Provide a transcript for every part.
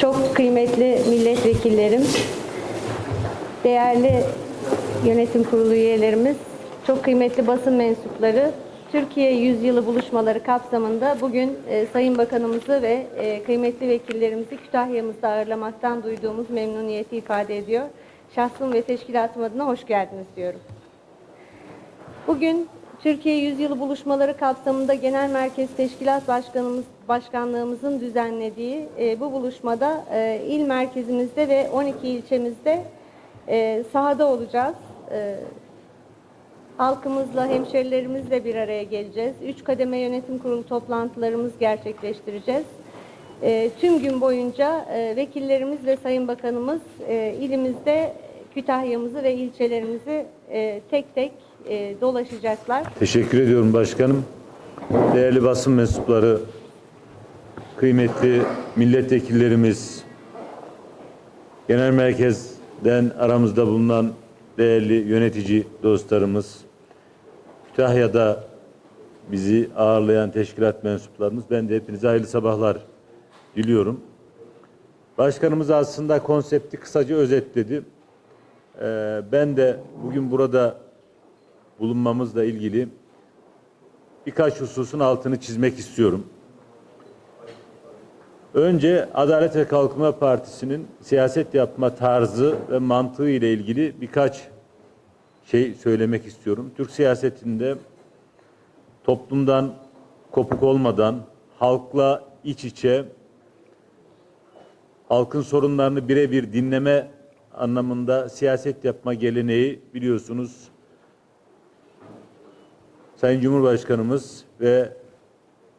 Çok kıymetli milletvekillerim, değerli yönetim kurulu üyelerimiz, çok kıymetli basın mensupları, Türkiye Yüzyılı buluşmaları kapsamında bugün e, Sayın Bakanımızı ve e, kıymetli vekillerimizi Kütahya'mızda ağırlamaktan duyduğumuz memnuniyeti ifade ediyor. Şahsım ve teşkilatım adına hoş geldiniz diyorum. Bugün Türkiye Yüzyılı buluşmaları kapsamında Genel Merkez Teşkilat Başkanımız Başkanlığımızın düzenlediği e, bu buluşmada e, il merkezimizde ve 12 ilçemizde e, sahada olacağız. E, halkımızla, hemşerilerimizle bir araya geleceğiz. Üç kademe yönetim kurulu toplantılarımız gerçekleştireceğiz. E, tüm gün boyunca e, vekillerimiz ve Sayın Bakanımız e, ilimizde Kütahya'mızı ve ilçelerimizi e, tek tek e, dolaşacaklar. Teşekkür ediyorum başkanım. Değerli basın mensupları, kıymetli milletvekillerimiz, genel merkezden aramızda bulunan değerli yönetici dostlarımız, Kütahya'da bizi ağırlayan teşkilat mensuplarımız, ben de hepinize hayırlı sabahlar diliyorum. Başkanımız aslında konsepti kısaca özetledi. Ee, ben de bugün burada bulunmamızla ilgili birkaç hususun altını çizmek istiyorum. Önce Adalet ve Kalkınma Partisi'nin siyaset yapma tarzı ve mantığı ile ilgili birkaç şey söylemek istiyorum. Türk siyasetinde toplumdan kopuk olmadan halkla iç içe halkın sorunlarını birebir dinleme anlamında siyaset yapma geleneği biliyorsunuz Sayın Cumhurbaşkanımız ve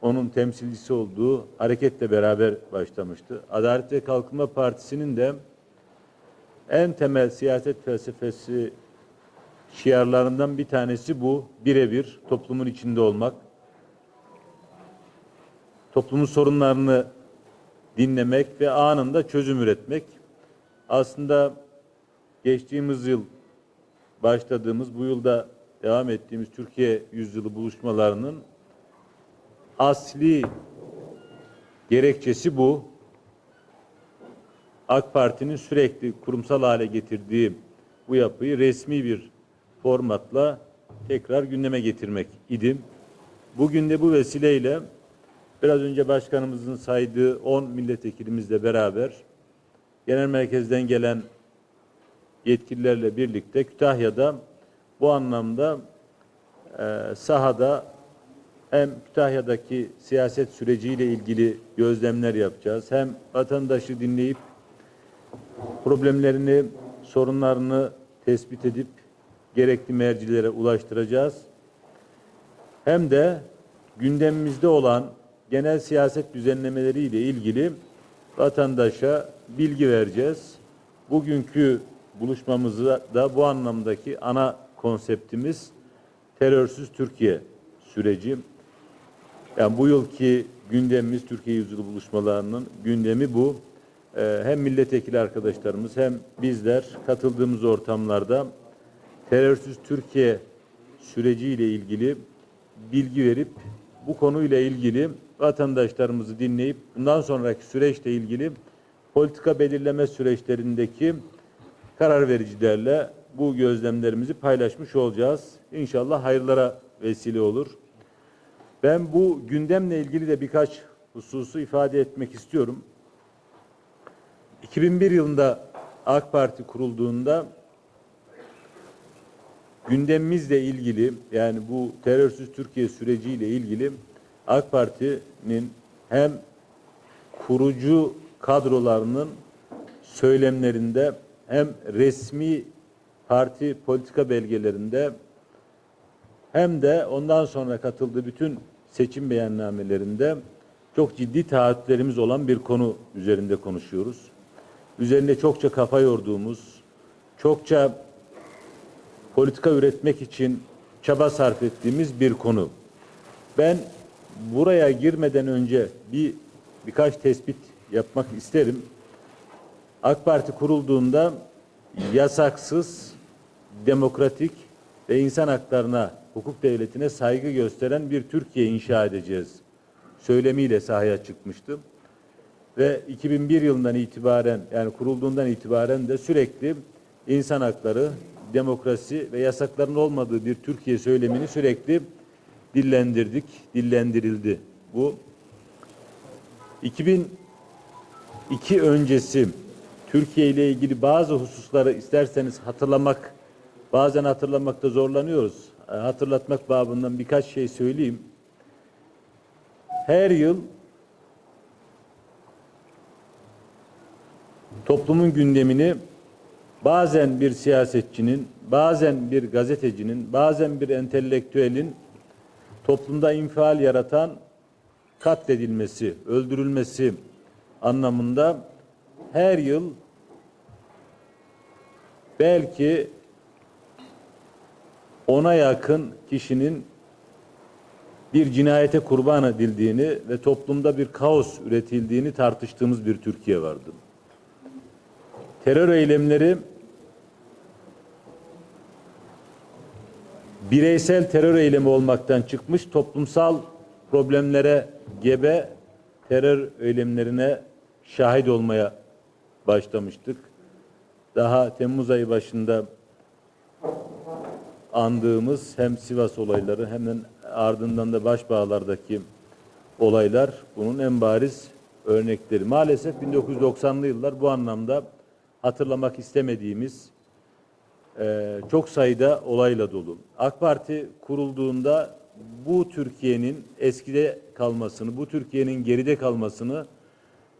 onun temsilcisi olduğu hareketle beraber başlamıştı. Adalet ve Kalkınma Partisi'nin de en temel siyaset felsefesi şiarlarından bir tanesi bu. Birebir toplumun içinde olmak. Toplumun sorunlarını dinlemek ve anında çözüm üretmek. Aslında geçtiğimiz yıl başladığımız bu yılda devam ettiğimiz Türkiye Yüzyılı buluşmalarının asli gerekçesi bu. AK Parti'nin sürekli kurumsal hale getirdiği bu yapıyı resmi bir formatla tekrar gündeme getirmek idim. Bugün de bu vesileyle biraz önce başkanımızın saydığı 10 milletvekilimizle beraber genel merkezden gelen yetkililerle birlikte Kütahya'da bu anlamda e, sahada hem Kütahya'daki siyaset süreciyle ilgili gözlemler yapacağız. Hem vatandaşı dinleyip problemlerini, sorunlarını tespit edip gerekli mercilere ulaştıracağız. Hem de gündemimizde olan genel siyaset düzenlemeleriyle ilgili vatandaşa bilgi vereceğiz. Bugünkü buluşmamızda da bu anlamdaki ana konseptimiz terörsüz Türkiye süreci. Yani bu yılki gündemimiz Türkiye Yüzyılı buluşmalarının gündemi bu. Ee, hem milletvekili arkadaşlarımız hem bizler katıldığımız ortamlarda terörsüz Türkiye süreciyle ilgili bilgi verip bu konuyla ilgili vatandaşlarımızı dinleyip bundan sonraki süreçle ilgili politika belirleme süreçlerindeki karar vericilerle bu gözlemlerimizi paylaşmış olacağız. İnşallah hayırlara vesile olur. Ben bu gündemle ilgili de birkaç hususu ifade etmek istiyorum. 2001 yılında AK Parti kurulduğunda gündemimizle ilgili yani bu terörsüz Türkiye süreciyle ilgili AK Parti'nin hem kurucu kadrolarının söylemlerinde hem resmi parti politika belgelerinde hem de ondan sonra katıldığı bütün seçim beyannamelerinde çok ciddi taahhütlerimiz olan bir konu üzerinde konuşuyoruz. Üzerinde çokça kafa yorduğumuz, çokça politika üretmek için çaba sarf ettiğimiz bir konu. Ben buraya girmeden önce bir birkaç tespit yapmak isterim. AK Parti kurulduğunda yasaksız, demokratik ve insan haklarına, hukuk devletine saygı gösteren bir Türkiye inşa edeceğiz söylemiyle sahaya çıkmıştım. ve 2001 yılından itibaren yani kurulduğundan itibaren de sürekli insan hakları, demokrasi ve yasakların olmadığı bir Türkiye söylemini sürekli dillendirdik, dillendirildi. Bu 2002 öncesi Türkiye ile ilgili bazı hususları isterseniz hatırlamak, bazen hatırlamakta zorlanıyoruz. E, Hatırlatmak babından birkaç şey söyleyeyim. Her yıl toplumun gündemini bazen bir siyasetçinin, bazen bir gazetecinin, bazen bir entelektüelin toplumda infial yaratan katledilmesi, öldürülmesi anlamında her yıl belki ona yakın kişinin bir cinayete kurban edildiğini ve toplumda bir kaos üretildiğini tartıştığımız bir Türkiye vardı. Terör eylemleri bireysel terör eylemi olmaktan çıkmış toplumsal problemlere gebe terör eylemlerine şahit olmaya başlamıştık. Daha Temmuz ayı başında andığımız hem Sivas olayları hem de ardından da Başbağlar'daki olaylar bunun en bariz örnekleri. Maalesef 1990'lı yıllar bu anlamda hatırlamak istemediğimiz e, çok sayıda olayla dolu. AK Parti kurulduğunda bu Türkiye'nin eskide kalmasını, bu Türkiye'nin geride kalmasını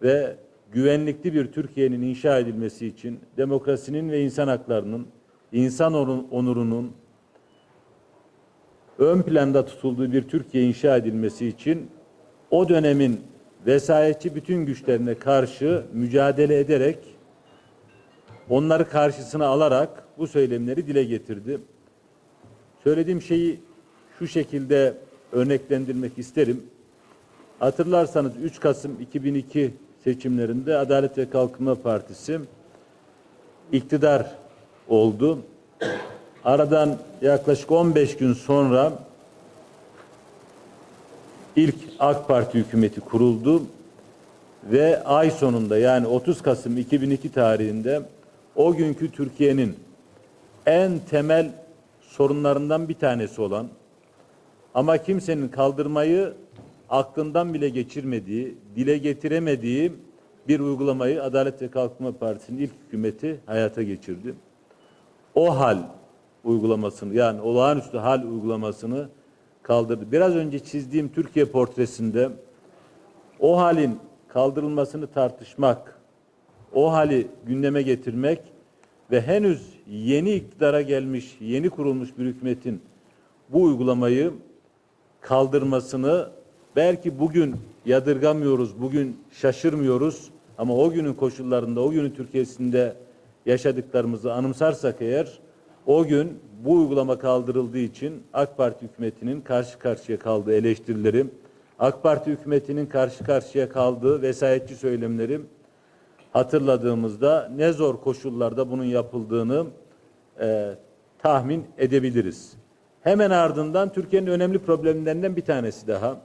ve güvenlikli bir Türkiye'nin inşa edilmesi için demokrasinin ve insan haklarının, insan onur- onurunun ön planda tutulduğu bir Türkiye inşa edilmesi için o dönemin vesayetçi bütün güçlerine karşı mücadele ederek onları karşısına alarak bu söylemleri dile getirdi. Söylediğim şeyi şu şekilde örneklendirmek isterim. Hatırlarsanız 3 Kasım 2002 seçimlerinde Adalet ve Kalkınma Partisi iktidar oldu. Aradan yaklaşık 15 gün sonra ilk AK Parti hükümeti kuruldu ve ay sonunda yani 30 Kasım 2002 tarihinde o günkü Türkiye'nin en temel sorunlarından bir tanesi olan ama kimsenin kaldırmayı aklından bile geçirmediği, dile getiremediği bir uygulamayı Adalet ve Kalkınma Partisi'nin ilk hükümeti hayata geçirdi. O hal uygulamasını yani olağanüstü hal uygulamasını kaldırdı. Biraz önce çizdiğim Türkiye portresinde o halin kaldırılmasını tartışmak, o hali gündeme getirmek ve henüz yeni iktidara gelmiş, yeni kurulmuş bir hükümetin bu uygulamayı kaldırmasını belki bugün yadırgamıyoruz, bugün şaşırmıyoruz ama o günün koşullarında, o günün Türkiye'sinde yaşadıklarımızı anımsarsak eğer o gün bu uygulama kaldırıldığı için AK Parti hükümetinin karşı karşıya kaldığı eleştirileri, AK Parti hükümetinin karşı karşıya kaldığı vesayetçi söylemleri hatırladığımızda ne zor koşullarda bunun yapıldığını e, tahmin edebiliriz. Hemen ardından Türkiye'nin önemli problemlerinden bir tanesi daha.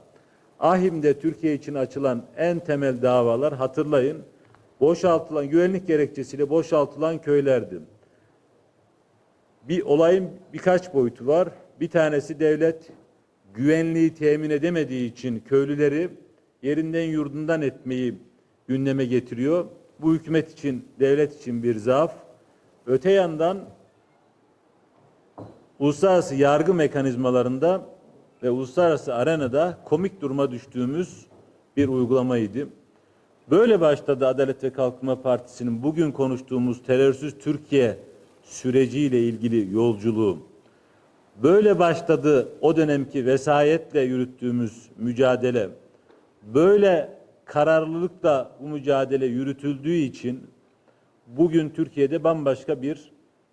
Ahim'de Türkiye için açılan en temel davalar hatırlayın boşaltılan güvenlik gerekçesiyle boşaltılan köylerdi. Bir olayın birkaç boyutu var. Bir tanesi devlet güvenliği temin edemediği için köylüleri yerinden yurdundan etmeyi gündeme getiriyor. Bu hükümet için, devlet için bir zaaf. Öte yandan uluslararası yargı mekanizmalarında ve uluslararası arenada komik duruma düştüğümüz bir uygulamaydı. Böyle başladı Adalet ve Kalkınma Partisi'nin bugün konuştuğumuz terörsüz Türkiye süreciyle ilgili yolculuğu. Böyle başladı o dönemki vesayetle yürüttüğümüz mücadele. Böyle kararlılıkla bu mücadele yürütüldüğü için bugün Türkiye'de bambaşka bir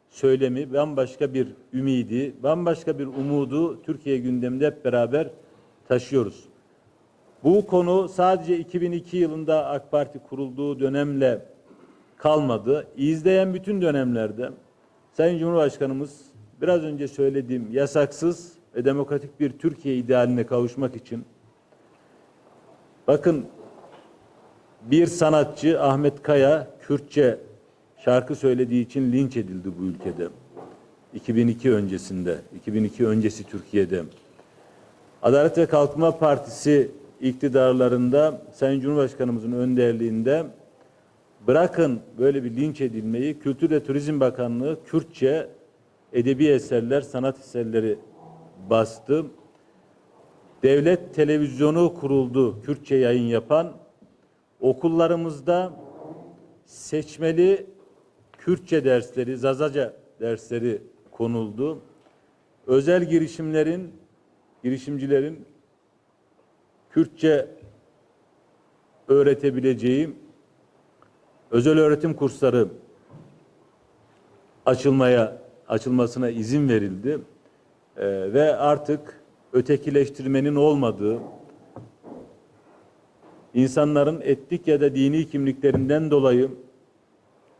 söylemi, bambaşka bir ümidi, bambaşka bir umudu Türkiye gündeminde hep beraber taşıyoruz. Bu konu sadece 2002 yılında AK Parti kurulduğu dönemle kalmadı. İzleyen bütün dönemlerde Sayın Cumhurbaşkanımız biraz önce söylediğim yasaksız ve demokratik bir Türkiye idealine kavuşmak için bakın Bir sanatçı Ahmet Kaya Kürtçe şarkı söylediği için linç edildi bu ülkede. 2002 öncesinde, 2002 öncesi Türkiye'de. Adalet ve Kalkınma Partisi iktidarlarında Sayın Cumhurbaşkanımızın önderliğinde bırakın böyle bir linç edilmeyi Kültür ve Turizm Bakanlığı Kürtçe edebi eserler, sanat eserleri bastı. Devlet televizyonu kuruldu Kürtçe yayın yapan. Okullarımızda seçmeli Kürtçe dersleri, Zazaca dersleri konuldu. Özel girişimlerin, girişimcilerin Kürtçe öğretebileceği özel öğretim kursları açılmaya açılmasına izin verildi. Ee, ve artık ötekileştirmenin olmadığı insanların etnik ya da dini kimliklerinden dolayı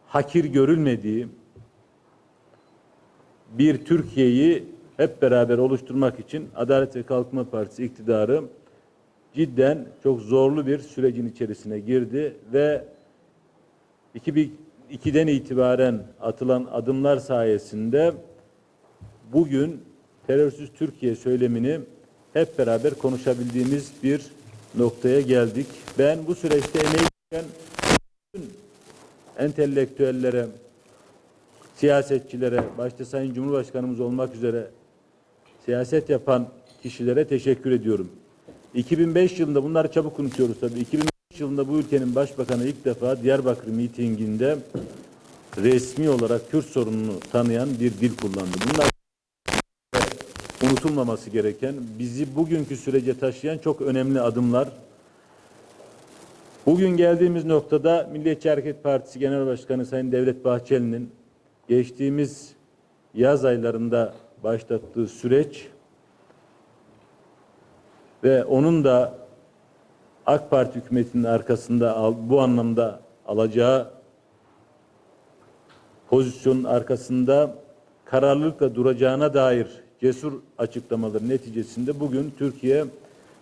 hakir görülmediği bir Türkiye'yi hep beraber oluşturmak için Adalet ve Kalkınma Partisi iktidarı cidden çok zorlu bir sürecin içerisine girdi ve 2002'den itibaren atılan adımlar sayesinde bugün terörsüz Türkiye söylemini hep beraber konuşabildiğimiz bir noktaya geldik. Ben bu süreçte emeği bütün entelektüellere, siyasetçilere, başta Sayın Cumhurbaşkanımız olmak üzere siyaset yapan kişilere teşekkür ediyorum. 2005 yılında bunları çabuk unutuyoruz tabii. 2005 yılında bu ülkenin başbakanı ilk defa Diyarbakır mitinginde resmi olarak Kürt sorununu tanıyan bir dil kullandı. Bunlar unutulmaması gereken, bizi bugünkü sürece taşıyan çok önemli adımlar. Bugün geldiğimiz noktada Milliyetçi Hareket Partisi Genel Başkanı Sayın Devlet Bahçeli'nin geçtiğimiz yaz aylarında başlattığı süreç ve onun da AK Parti hükümetinin arkasında bu anlamda alacağı pozisyonun arkasında kararlılıkla duracağına dair cesur açıklamaları neticesinde bugün Türkiye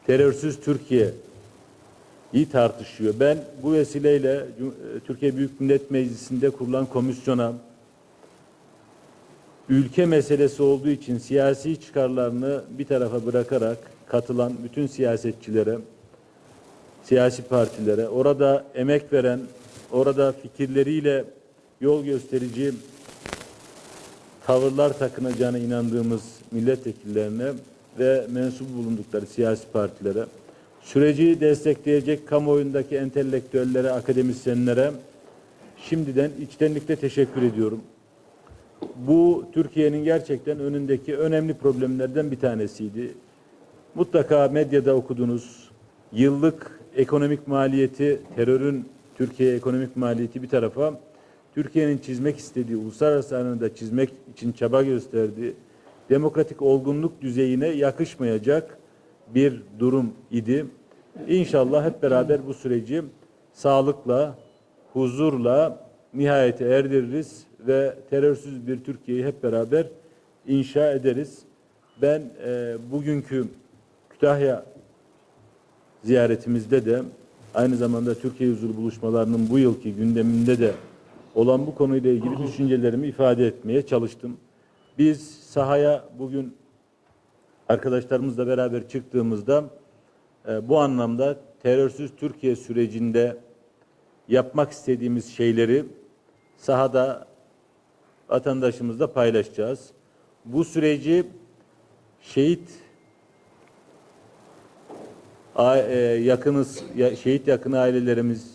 terörsüz Türkiye iyi tartışıyor. Ben bu vesileyle e, Türkiye Büyük Millet Meclisi'nde kurulan komisyona ülke meselesi olduğu için siyasi çıkarlarını bir tarafa bırakarak katılan bütün siyasetçilere, siyasi partilere, orada emek veren, orada fikirleriyle yol gösterici tavırlar takınacağına inandığımız milletvekillerine ve mensup bulundukları siyasi partilere, süreci destekleyecek kamuoyundaki entelektüellere, akademisyenlere şimdiden içtenlikle teşekkür ediyorum. Bu Türkiye'nin gerçekten önündeki önemli problemlerden bir tanesiydi. Mutlaka medyada okudunuz. Yıllık ekonomik maliyeti, terörün Türkiye ekonomik maliyeti bir tarafa, Türkiye'nin çizmek istediği, uluslararası arenada çizmek için çaba gösterdiği demokratik olgunluk düzeyine yakışmayacak bir durum idi. İnşallah hep beraber bu süreci sağlıkla, huzurla nihayete erdiririz ve terörsüz bir Türkiye'yi hep beraber inşa ederiz. Ben e, bugünkü Kütahya ziyaretimizde de aynı zamanda Türkiye huzur buluşmalarının bu yılki gündeminde de olan bu konuyla ilgili düşüncelerimi ifade etmeye çalıştım. Biz sahaya bugün arkadaşlarımızla beraber çıktığımızda e, bu anlamda terörsüz Türkiye sürecinde yapmak istediğimiz şeyleri sahada vatandaşımızla paylaşacağız. Bu süreci şehit yakınız ya- şehit yakın ailelerimiz,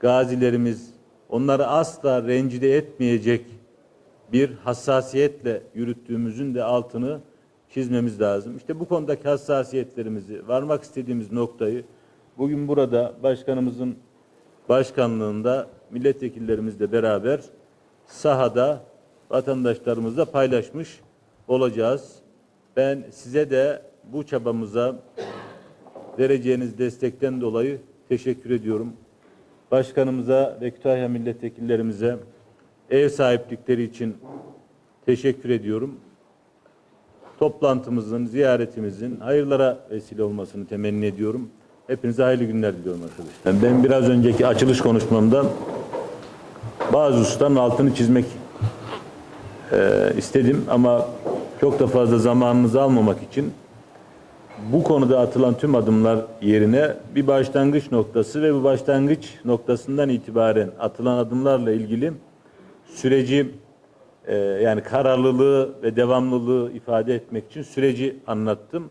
gazilerimiz onları asla rencide etmeyecek bir hassasiyetle yürüttüğümüzün de altını çizmemiz lazım. İşte bu konudaki hassasiyetlerimizi, varmak istediğimiz noktayı bugün burada başkanımızın başkanlığında milletvekillerimizle beraber sahada vatandaşlarımızla paylaşmış olacağız. Ben size de bu çabamıza vereceğiniz destekten dolayı teşekkür ediyorum. Başkanımıza ve Kütahya milletvekillerimize ev sahiplikleri için teşekkür ediyorum. Toplantımızın, ziyaretimizin hayırlara vesile olmasını temenni ediyorum. Hepinize hayırlı günler diliyorum arkadaşlar. Ben biraz önceki açılış konuşmamda bazı hususların altını çizmek e, istedim ama çok da fazla zamanınızı almamak için bu konuda atılan tüm adımlar yerine bir başlangıç noktası ve bu başlangıç noktasından itibaren atılan adımlarla ilgili süreci e, yani kararlılığı ve devamlılığı ifade etmek için süreci anlattım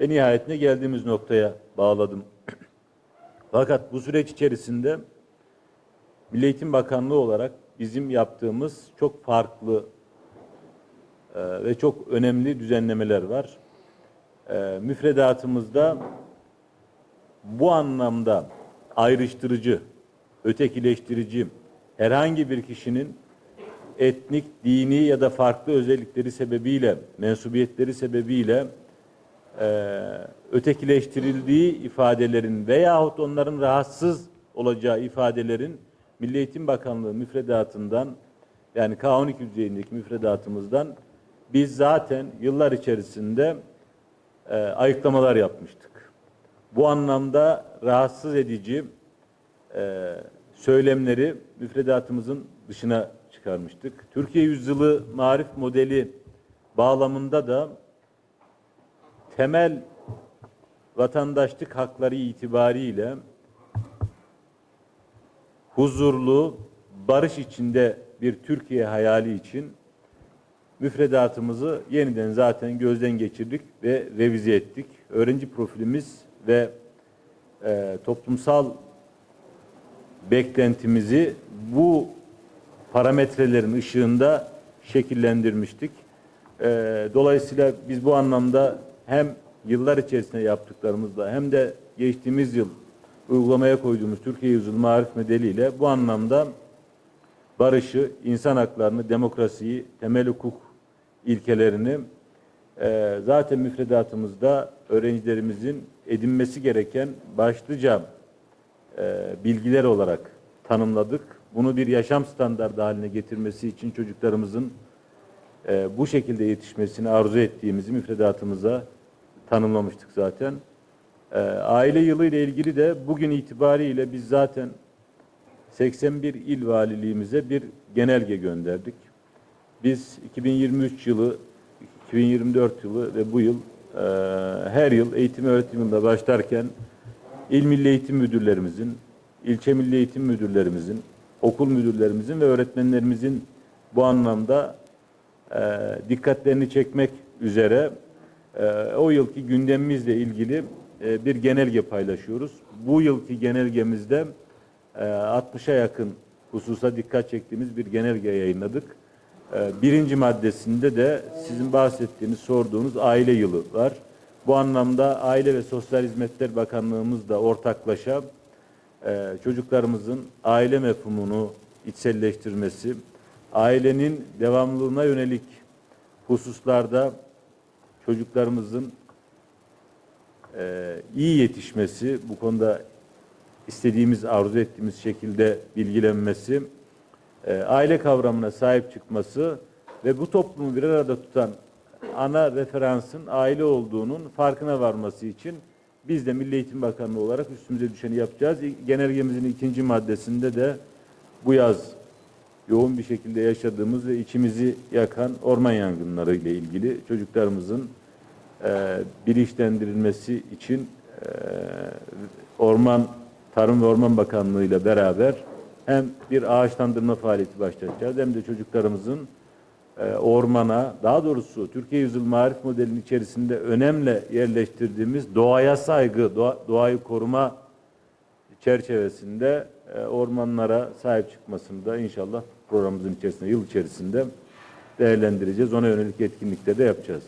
ve nihayetinde geldiğimiz noktaya bağladım. Fakat bu süreç içerisinde Milli Eğitim Bakanlığı olarak bizim yaptığımız çok farklı e, ve çok önemli düzenlemeler var. E, müfredatımızda bu anlamda ayrıştırıcı, ötekileştirici herhangi bir kişinin etnik, dini ya da farklı özellikleri sebebiyle, mensubiyetleri sebebiyle e, ötekileştirildiği ifadelerin veyahut onların rahatsız olacağı ifadelerin Milli Eğitim Bakanlığı müfredatından yani K12 düzeyindeki müfredatımızdan biz zaten yıllar içerisinde e, ayıklamalar yapmıştık. Bu anlamda rahatsız edici e, söylemleri müfredatımızın dışına çıkarmıştık. Türkiye Yüzyılı Marif Modeli bağlamında da temel vatandaşlık hakları itibariyle huzurlu, barış içinde bir Türkiye hayali için müfredatımızı yeniden zaten gözden geçirdik ve revize ettik. Öğrenci profilimiz ve e, toplumsal beklentimizi bu parametrelerin ışığında şekillendirmiştik. E, dolayısıyla biz bu anlamda hem yıllar içerisinde yaptıklarımızla hem de geçtiğimiz yıl uygulamaya koyduğumuz Türkiye Yüzyılı Marif Modeli ile bu anlamda barışı, insan haklarını, demokrasiyi, temel hukuk ilkelerini e, zaten müfredatımızda öğrencilerimizin edinmesi gereken başlıca e, bilgiler olarak tanımladık. Bunu bir yaşam standardı haline getirmesi için çocuklarımızın e, bu şekilde yetişmesini arzu ettiğimizi müfredatımıza tanımlamıştık zaten. E, aile yılı ile ilgili de bugün itibariyle biz zaten 81 il valiliğimize bir genelge gönderdik. Biz 2023 yılı, 2024 yılı ve bu yıl e, her yıl eğitim öğretim yılında başlarken il milli eğitim müdürlerimizin, ilçe milli eğitim müdürlerimizin, okul müdürlerimizin ve öğretmenlerimizin bu anlamda e, dikkatlerini çekmek üzere e, o yılki gündemimizle ilgili e, bir genelge paylaşıyoruz. Bu yılki genelgemizde e, 60'a yakın hususa dikkat çektiğimiz bir genelge yayınladık. E, birinci maddesinde de sizin bahsettiğiniz, sorduğunuz aile yılı var. Bu anlamda Aile ve Sosyal Hizmetler Bakanlığımız da ortaklaşa e, çocuklarımızın aile mefhumunu içselleştirmesi, ailenin devamlılığına yönelik hususlarda çocuklarımızın e, iyi yetişmesi, bu konuda istediğimiz, arzu ettiğimiz şekilde bilgilenmesi, e, aile kavramına sahip çıkması ve bu toplumu bir arada tutan ana referansın aile olduğunun farkına varması için biz de Milli Eğitim Bakanlığı olarak üstümüze düşeni yapacağız. Genelgemizin ikinci maddesinde de bu yaz yoğun bir şekilde yaşadığımız ve içimizi yakan orman yangınları ile ilgili çocuklarımızın e, bilinçlendirilmesi için e, Orman Tarım ve Orman Bakanlığı ile beraber hem bir ağaçlandırma faaliyeti başlatacağız hem de çocuklarımızın e, ormana, daha doğrusu Türkiye Yüzyıl Marif Modelinin içerisinde önemle yerleştirdiğimiz doğaya saygı, doğa, doğayı koruma çerçevesinde e, ormanlara sahip çıkmasını da inşallah programımızın içerisinde, yıl içerisinde değerlendireceğiz. Ona yönelik etkinlikler de yapacağız.